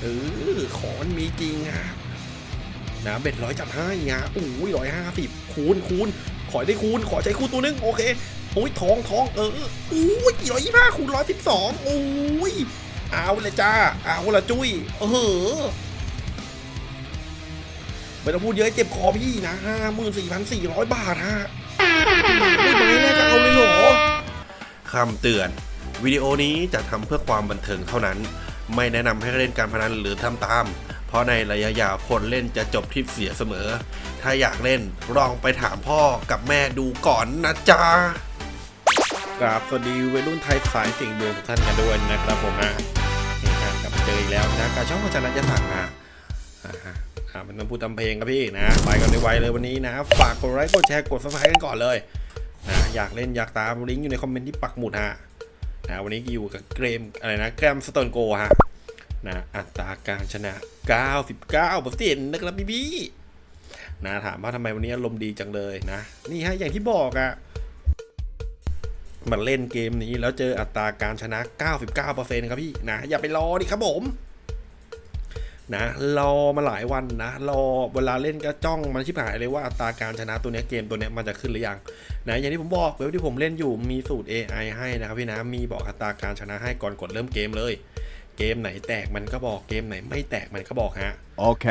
เออของมันมีจริงอะนะเบ็ดร้อยจัดห้งะโอ้ยร้อยห้าสิบคูณคูณขอได้คูณขอใช้คูณตัวนึงโอเคโอ้ยทองทองเออโอ้ยร้อยยี่ห้าคูณร้อยสิบสองโอ้ยเอาเลยจ้าเอาละจุ้ยเออไม่ต้องพูดเยอะเจ็บคอพี่นะห้าหมื่นสี่พันสี่ร้อยบาทฮะไม่ไหวแล้วจะเอาเลยเหรอคำเตือน วิดีโอนี้จะทำเพื่อความบันเทิงเท่านั้น ไม่แนะนำให้เล่นการพนันหรือทำตาม เพราะในระยะยาวคนเล่นจะจบที่เสียเสมอ ถ้าอยากเล่นลองไปถามพ่อกับแม่ดูก่อนนะจ๊ะกราบสวัสดีวัยรุ่นไทยสายสิ่งดวงทุกท่านกันด้วยนะครับผมนะนี่ฮะกลับเจออีกแล้วนะการช่ององจันทร์จะสั่งอะอ่าฮะมันต้องพูดตามเพลงครับพี่นะ ไปกันในไวๆเลยวันนี้นะ ฝากกดไลค์กดแชร์กดซับสไครต์กันก่อนเลยนะอยากเล่นอยากตามลิงก์อยู่ในคอมเมนต์ที่ปักหมุดฮะนะวันนี้อยู่กับเกรมอะไรนะแกรมสโตนโกฮะ นะอัตราการชนะ 99%นะครับพี่พี่นะถามว่าทำไมวันนี้อารมณ์ดีจังเลยนะ นี่ฮะอย่างที่บอกอะมันเล่นเกมนี้แล้วเจออัตราการชนะ 99%ครับพี่นะอย่าไปรอดิครับผมนะรอมาหลายวันนะรอเวลาเล่นก็จ้องมันชิบหายเลยว่าอัตราการชนะตัวเนี้ยเกมตัวเนี้ยมันจะขึ้นหรือยังนะอย่างที่ผมบอกเว็บที่ผมเล่นอยู่มีสูตร AI ให้นะครับพี่นะมีบอกอัตราการชนะให้ก่อนกดเริ่มเกมเลย เกมไหนแตกมันก็บอกเกมไหนไม่แตกมันก็บอกฮะ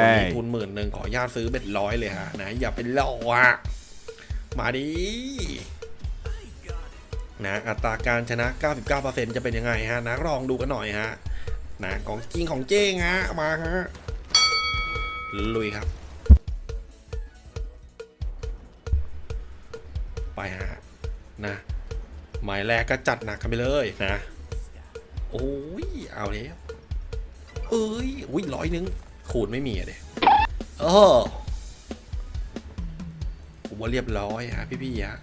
วันนี้ Okay. ทุนหมื่นหนึ่งขออนุญาตซื้อเบ็ดร้อยเลยฮะนะอย่าเป็นรออะมาดินะอัตราการชนะ 99%จะเป็นยังไงฮะนะลองดูกันหน่อยฮะนะของจริงของเจ้งฮะมาฮะลุยครับ ไปฮะนะหมายแรกก็จัดหนักกันไปเลยนะ โอ้ย เอาแล้วเอ้ย อุ้ยร้อยหนึง ขูดไม่มีอะเด็เออผมว่าเรียบร้อยฮะพี่ๆฮะ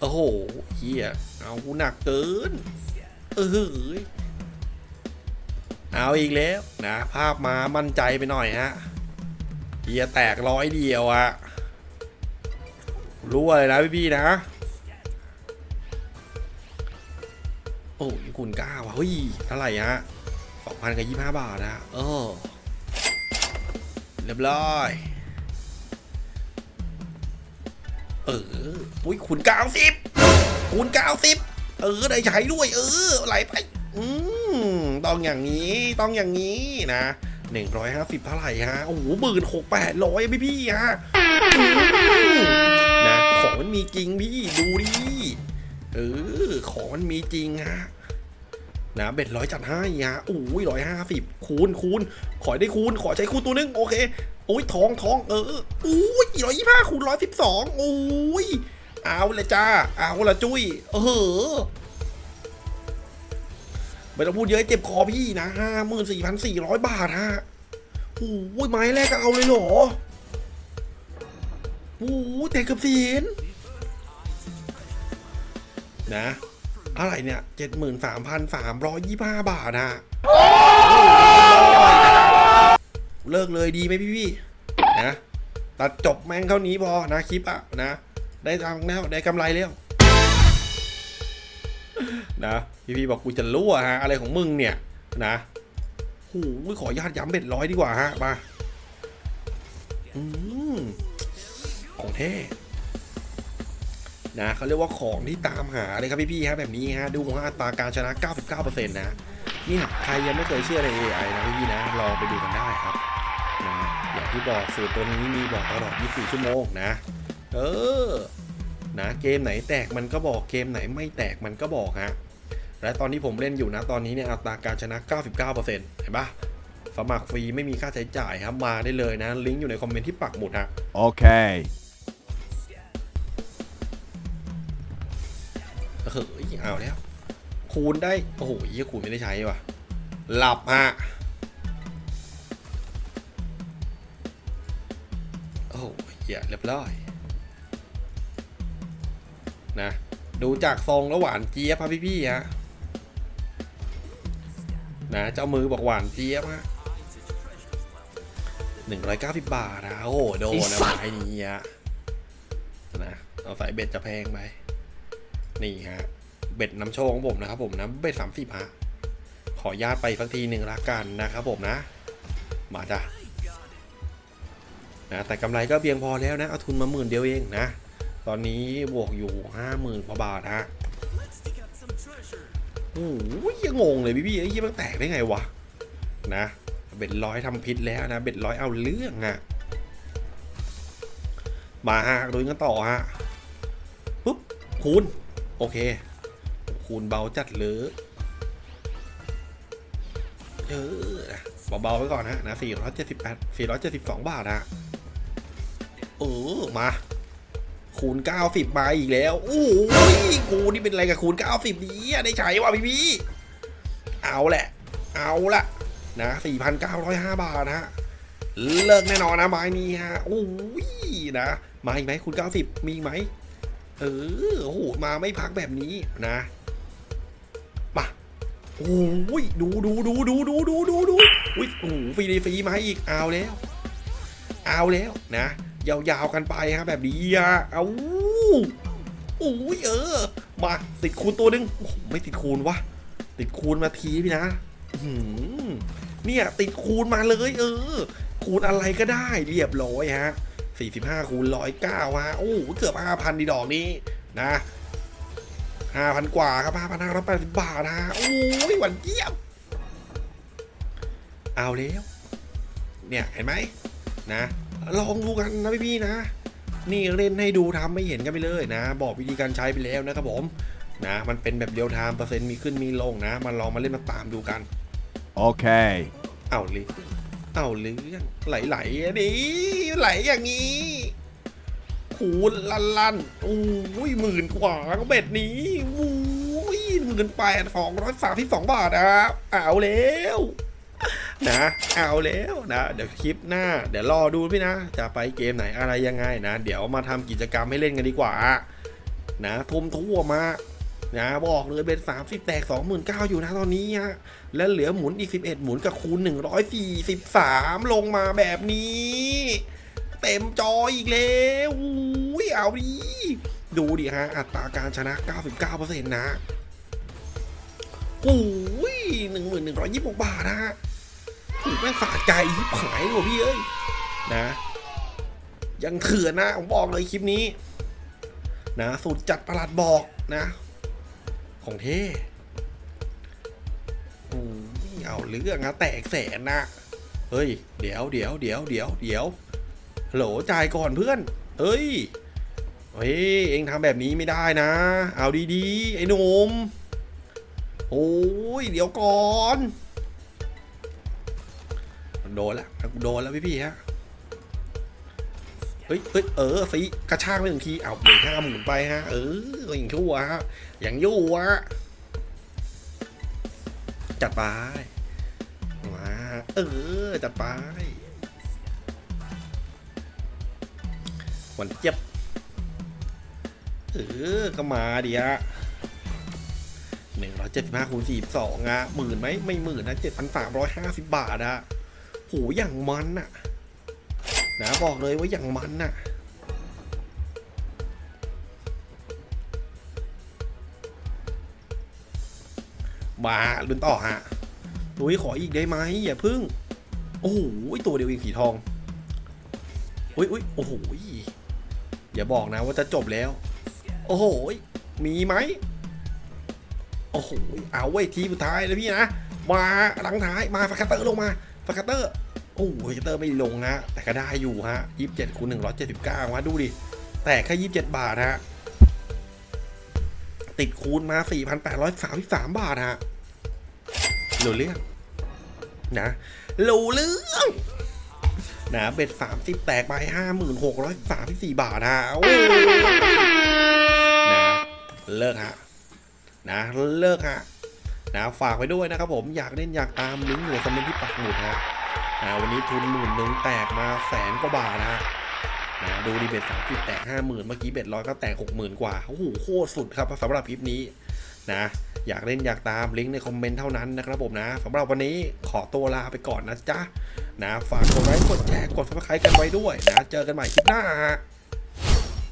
โอ้โหเฮียเอากูหนักเกิน เออเฮ้ยเอาอีกแล้วนะ ภาพมามั่นใจไปหน่อยฮะเฮียแตกร้อยเดียวอะรู้เลยนะพี่ๆนะ โอ้ยคุณก้าวะเฮ้ยเท่าไหร่ฮะสองพันกับยี่ห้าบาทนะเออเรียบร้อยเอออุ้ยคุณเก้าสิบคุณเก้าสิบเออได้ใช้ด้วย เออไหลไปอืมต้องอย่างนี้ต้องอย่างนี้นะหนึ่งร้อยห้าสิบเท่าไหร่ฮะโอ้โหหมื่นหกแปดร้อยพี่พี่ฮะนะของมันมีจริงพี่ดูดิ ออ ของมันมีจริงฮะนะเบ็ดร้อยจัดให้ฮะโอ้ยร้อยห้าสิบคูณคูณขอได้คูณขอใช้คูณตัวนึงโอเคโอ้ยทองทองเออโอ้ยร้อยยี่ห้าคูณร้อยสิบสองโอ้ยเอาเลยจ้าเอาละจุ้ยเออไม่ต้องพูดเยอะเจ็บคอพี่นะห้าหมื่นสี่พันสี่ร้อยบาทฮะโอ้ยไม้แรกก็เอาเลยเหรอโอ้ยแต่เกือบเสียน นะอะไรเนี่ยเจ็ดหมื่นสามพันสามร้อยยี่ห้าบาทฮะเลิกเลยดีไหมพี่พี่นะตัดจบแม่งเท่านี้พอนะคลิปอะนะ ได้ตังค์แล้วได้กำไรแล้วนะพี่พี่บอกกูจะรั่วฮะอะไรของมึงเนี่ยนะโอ้โหขอญาตย้ำเบ็ดร้อยดีกว่าฮะมาอืมของแท้ นะเขาเรียกว่าของที่ตามหาเลยครับพี่พี่ๆฮะแบบนี้ฮะดูว่าอัตราการชนะ 99%นะนี่ใครยังไม่เคยเชื่อใน AI นะพี่ๆนะลองไปดูกันได้ครับนะอย่างที่บอกสูตรตัวนี้มีบอกตลอด 24 ชั่วโมงนะ เออนะเกมไหนแตกมันก็บอกเกมไหนไม่แตกมันก็บอกฮะและตอนที่ผมเล่นอยู่นะตอนนี้เนี่ยอัตราการชนะ 99%เห็นปะสมัครฟรีไม่มีค่าใช้จ่ายครับมาได้เลยนะ ลิงก์อยู่ในคอมเมนต์ที่ปักหมุดฮะ Okay. เฮ้ยเอาแล้ว คูณได้ โอ้โหยี่คูณไม่ได้ใช้ว่ะ หลับฮะโอ้โหเหี้ยเรียบร้อยนะดูจากทรงแล้วหวานเจี๊ยบครับพี่ๆฮะนะเจ้ามือบอกหวานเจี๊ยบฮะหนึ่งร้อยเก้าสิบบาทนะโอ้โหโดนนะไม้นี้ฮะนะเอาใส่เบ็ดจะแพงไป นี่ฮะเบ็ดน้ำโชคของผมนะครับผมนะเบ็ดสามสิบฮะขอญาตไปสักทีหนึ่งละกันนะครับผมนะ มาจ้ะนะแต่กำไรก็เพียงพอแล้วนะ เอาทุนมาหมื่นเดียวเองนะ ตอนนี้บวกอยู่ห้าหมื่นกว่าบาทฮะโอ้ยยังงงเลยพี่พี่ไอ้ยี่มันแตกได้ไงวะนะเบ็ดร้อยทำพิษแล้วนะ เบ็ดร้อยเอาเรื่องอะมาฮะดูกันต่อฮะปุ๊บคูณ โอเค คูณเบาจัดเลยเออเบาๆไว้ก่อนฮะนะ478 472 บาทฮะเออมา คูณ 90 มาอีกแล้ว โอ้ยกูนี่เป็นอะไรกับคูณ 90ดีอะได้ใช้ว่ะพี่พี่เอาแหละ เอาละนะ4,905 บาทนะฮะเลิกแน่นอนนะไม้นี้ฮะโอ้ยนะมาอีกไหมคูณ 90 มีอีกไหม เออโอ้โหมาไม่พักแบบนี้นะมาโอ้ยดูดูดูดูดูดูดูดูอุ้ยโอ้โหฟรีฟรีมาอีกเอาแล้ว เอาแล้วนะ ยาวๆกันไปฮะแบบนี้อะเอาโอ้ยเออ มาติดคูณตัวหนึงโอ้ไม่ติดคูณวะติดคูณมาทีพี่นะหือเนี่ยติดคูณมาเลย เออ คูณอะไรก็ได้เรียบร้อยฮะ 45คูณ109ฮะโอ้โหเกือบ 5,000 ดีดอกนี้นะ5,000 กว่าครับ5,580 บาทนะโอ้ยหวานเจี๊ยบ เอาแล้ว เนี่ย เห็นไหมนะ ลองดูกันนะพี่ๆนะ นี่เล่นให้ดูทำไม่เห็นกันไปเลยนะ บอกวิธีการใช้ไปแล้วนะครับผมนะมันเป็นแบบเรียลไทม์เปอร์เซ็นต์มีขึ้นมีลงนะ มาลองมาเล่นมาตามดูกัน Okay. เอาเรื่อง เอาเรื่องไหลๆอันนี้ไหลอย่างนี้หูลันลันๆโอ้ยหมื่นกว่าก็เบ็ดนี้โอ้ยหมื่นแปดสองร้อยสามสิบสองบาทอะเอาแล้วนะเอาแล้วนะเดี๋ยวคลิปหน้า เดี๋ยวรอดูพี่นะ จะไปเกมไหนอะไรยังไงนะ เดี๋ยวมาทำกิจกรรมให้เล่นกันดีกว่านะทุ่มทั่วมา นะบอกเลยเป็น 30 แตก 29,000 อยู่นะตอนนี้ฮะแล้วเหลือหมุนอีก 11 หมุนกับคูณ 143 ลงมาแบบนี้ เต็มจออีกแล้วอุ้ยเอาดิดูดิฮะ อัตราการชนะ 99%นะโอ้ย1126บาทนะฮะโอ้ยแม่งสะใจยิบหายเลยว่ะพี่เอ้ยนะ ยังเถื่อนนะ ผมบอกเลยคลิปนี้ นะสุดจัดประหลัดบอกนะ ของเท่โอ้ยเอาเรื่องนะแตกแสนนะเฮ้ย เดี๋ยวเดี๋ยวเดี๋ยวเดี๋ยวเดี๋ยวฮัลโหลจ่ายก่อนเพื่อนเฮ้ย เฮ้ย เองทำแบบนี้ไม่ได้นะ เอาดีๆ ไอ้นมโอ้ย เดี๋ยวก่อน โดนละโดนแล้วพี่ๆฮะ เฮ้ยเฮ้ยเออสิกระชากไปหนึ่งทีเอาเบรกห้าหมุนไปฮะ เอออย่างชั่วฮะอย่างยู่อะจัดไปมาเออ จัดไปหวันเจ็บเออ ก็มาดิฮะหนึ่งร้อยเจ็ดสิบห้าคูณสี่สองอะหมื่นไหมไม่หมื่นนะเจ็ดพันสามร้อยห้าสิบบาทอะโหอย่างมันอะ นะบอกเลยว่าอย่างมันอะมาลุ้นต่อฮะตัวนี้ขออีกได้ไหมอย่าพึ่ง โอ้โหตัวเดียวเองสีทองอุ้ยอุ้ยโอ้โหอย่าบอกนะว่าจะจบแล้ว โอ้โหมีไหมโอ้โหเอาไว้ทีสุดท้ายแล้วพี่นะ มาหลังท้ายมาฟาคาเตอร์ลงมาฟาคาเตอร์ โอ้โหฟาคาเตอร์ไม่ลงฮะ แต่ก็ได้อยู่ฮะยี่สิบเจ็ดคูณหนึ่งร้อยเจ็ดสิบเก้าฮะดูดิ แต่แค่ยี่สิบเจ็ดบาทฮะ ติดคูณมาสี่พันแปดร้อยสามสิบสามบาทฮะรู้เรื่องนะรู้เรื่องนะเบ็ดสามสิบแตกไปห้าหมื่นหกร้อยสามสิบสี่บาทฮะโอ้นะเลิกฮะนะเลิกฮะนะฝากไว้ด้วยนะครับผมอยากเล่นอยากตามลิงก์อยู่ในคอมเมนต์ที่ปักหมุดฮะ นะวันนี้ทุนหมื่นหนึ่งแตกมาแสนกว่าบาทนะฮะนะดูดีเบ็ดสามสิบแตกห้าหมื่นเมื่อกี้เบ็ดร้อยก็แตกหกหมื่นกว่าโอ้โหโคตรสุดครับสำหรับคลิปนี้นะอยากเล่นอยากตามลิงก์ในคอมเมนต์เท่านั้นนะครับผมนะสำหรับวันนี้ขอตัวลาไปก่อนนะจ๊ะนะฝากกดไลค์กดแชร์กดซับสไครต์กันไว้ด้วยนะเจอกันใหม่คลิปหน้าฮะ